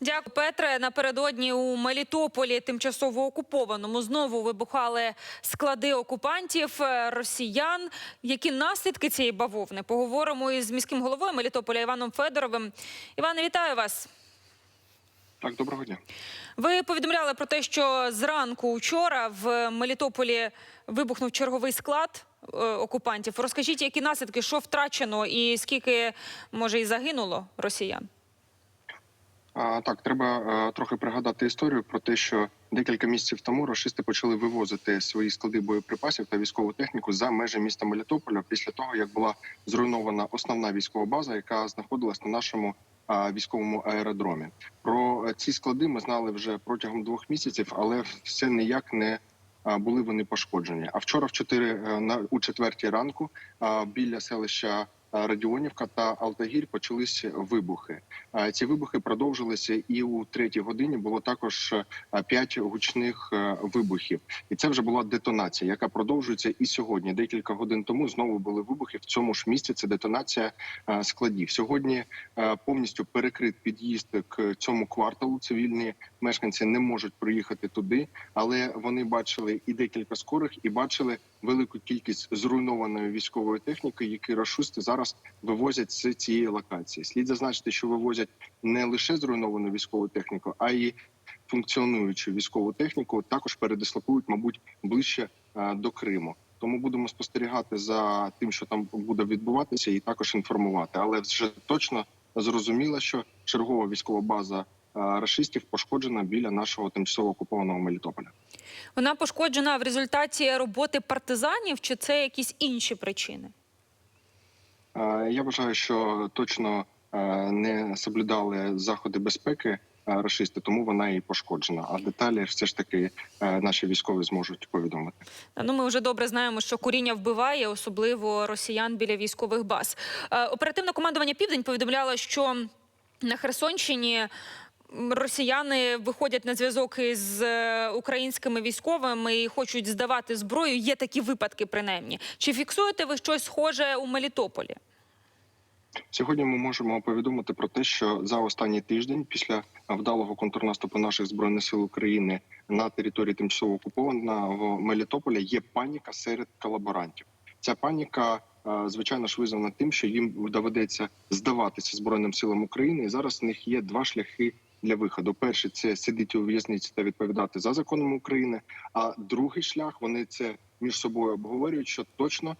Дякую, Петре. Напередодні у Мелітополі, тимчасово окупованому, знову вибухали склади окупантів е, росіян. Які наслідки цієї бавовни? Поговоримо із міським головою Мелітополя Іваном Федоровим. Іване, вітаю вас. Так, доброго дня. Ви повідомляли про те, що зранку вчора в Мелітополі вибухнув черговий склад е, окупантів. Розкажіть, які наслідки, що втрачено, і скільки може і загинуло росіян? Так, треба е, трохи пригадати історію про те, що декілька місяців тому рашисти почали вивозити свої склади боєприпасів та військову техніку за межі міста Мелітополя після того, як була зруйнована основна військова база, яка знаходилась на нашому військовому аеродромі. Про е, ці склади ми знали вже протягом двох місяців, але все ніяк не були вони пошкоджені. А вчора, в 4, е, на у четвертій ранку, біля селища. А, Радіонівка та Алтагір почалися вибухи. А, Ці вибухи продовжилися, і у третій годині було також е, п'ять гучних е, вибухів. І це вже була детонація, яка продовжується і сьогодні. Декілька годин тому знову були вибухи в цьому ж місці. Це детонація е, складів. Сьогодні е, повністю перекрит під'їзд к цьому кварталу. Цивільні мешканці не можуть приїхати туди, але вони бачили і декілька скорих, і бачили велику кількість зруйнованої військової техніки, які рашисти зараз вивозять з цієї локації. Слід зазначити, що вивозять не лише зруйновану військову техніку, а й функціонуючу військову техніку. Також передислокують, мабуть, ближче е, до Криму. Тому будемо спостерігати за тим, що там буде відбуватися, і також інформувати. Але вже точно зрозуміло, що чергова військова база е, рашистів пошкоджена біля нашого тимчасово окупованого Мелітополя. Вона пошкоджена в результаті роботи партизанів, чи це якісь інші причини? Е, Я вважаю, що точно е, не соблюдали заходи безпеки расисти, рашисти, тому вона і пошкоджена. А деталі все ж таки е, наші військові зможуть повідомити. Ну, ми вже добре знаємо, що куріння вбиває, особливо росіян біля військових баз. Е, Оперативне командування Південь повідомляло, що на Херсонщині росіяни виходять на зв'язок із е, українськими військовими і хочуть здавати зброю. Є такі випадки, принаймні. Чи фіксуєте ви щось схоже у Мелітополі? Сьогодні ми можемо повідомити про те, що за останній тиждень, після вдалого контрнаступу наших збройних сил України на території тимчасово окупованого Мелітополя, є паніка серед колаборантів. Ця паніка, е, звичайно ж, визвана тим, що їм доведеться здаватися збройним силам України. І зараз в них є два шляхи. Для виходу перший це сидіти у в'язниці та відповідати за законом України. А другий шлях вони це між собою обговорюють, що точно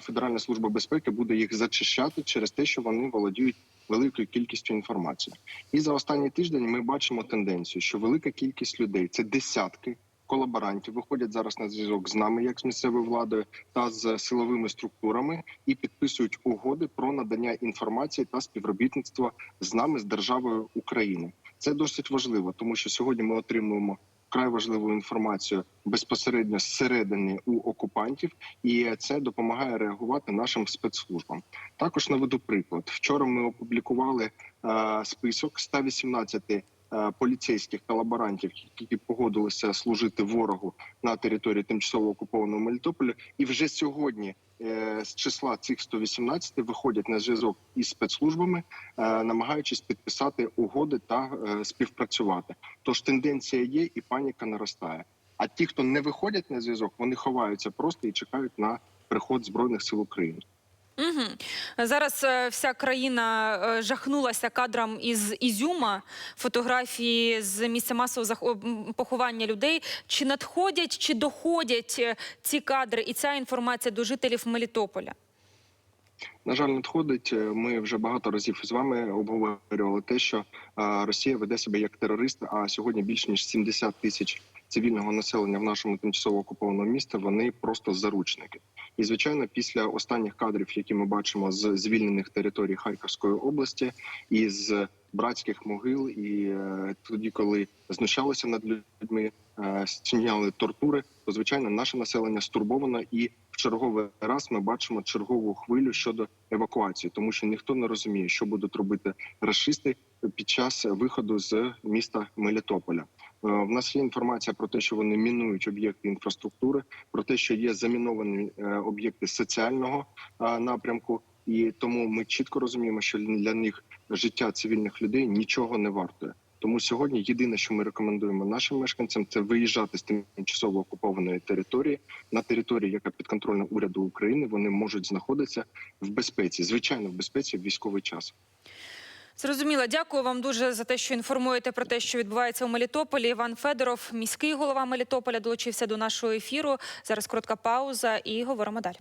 Федеральна служба безпеки буде їх зачищати через те, що вони володіють великою кількістю інформації. І за останній тиждень ми бачимо тенденцію, що велика кількість людей це десятки колаборантів, виходять зараз на зв'язок з нами, як з місцевою владою, та з силовими структурами, і підписують угоди про надання інформації та співробітництво з нами з державою України. Це досить важливо, тому що сьогодні ми отримуємо вкрай важливу інформацію безпосередньо зсередини у окупантів, і це допомагає реагувати нашим спецслужбам. Також наведу приклад. Вчора ми опублікували е, список 118 е, поліцейських колаборантів, які погодилися служити ворогу на території тимчасово окупованого Мелітополя, і вже сьогодні. Е, З числа цих 118 виходять на зв'язок із спецслужбами, е, намагаючись підписати угоди та е, співпрацювати. Тож тенденція є, і паніка наростає. А ті, хто не виходять на зв'язок, вони ховаються просто і чекають на приход збройних сил України. Угу. Зараз е, вся країна е, жахнулася кадрам із Ізюма, фотографії з місця масового поховання людей. Чи надходять, чи доходять е, ці кадри і ця інформація до жителів Мелітополя? На жаль, надходить. Ми вже багато разів з вами обговорювали те, що Росія веде себе як терорист. А сьогодні більш ніж 70 тисяч цивільного населення в нашому тимчасово окупованому місті вони просто заручники. І звичайно, після останніх кадрів, які ми бачимо з звільнених територій Харківської області, і з братських могил, і е, тоді, коли знущалися над людьми, е, зчиняли тортури, то звичайно наше населення стурбовано і в черговий раз ми бачимо чергову хвилю щодо евакуації, тому що ніхто не розуміє, що будуть робити расисти під час виходу з міста Мелітополя. Е, В нас є інформація про те, що вони мінують об'єкти інфраструктури, про те, що є заміновані е, об'єкти соціального е, напрямку, і тому ми чітко розуміємо, що для них життя цивільних людей нічого не вартує. Тому сьогодні єдине, що ми рекомендуємо нашим мешканцям, це виїжджати з тимчасово окупованої території на території, яка підконтрольна уряду України. Вони можуть знаходитися в безпеці, звичайно, в безпеці в військовий час. Зрозуміло. Дякую вам дуже за те, що інформуєте про те, що відбувається у Мелітополі. Іван Федоров, міський голова Мелітополя, долучився до нашого ефіру. Зараз коротка пауза і говоримо далі.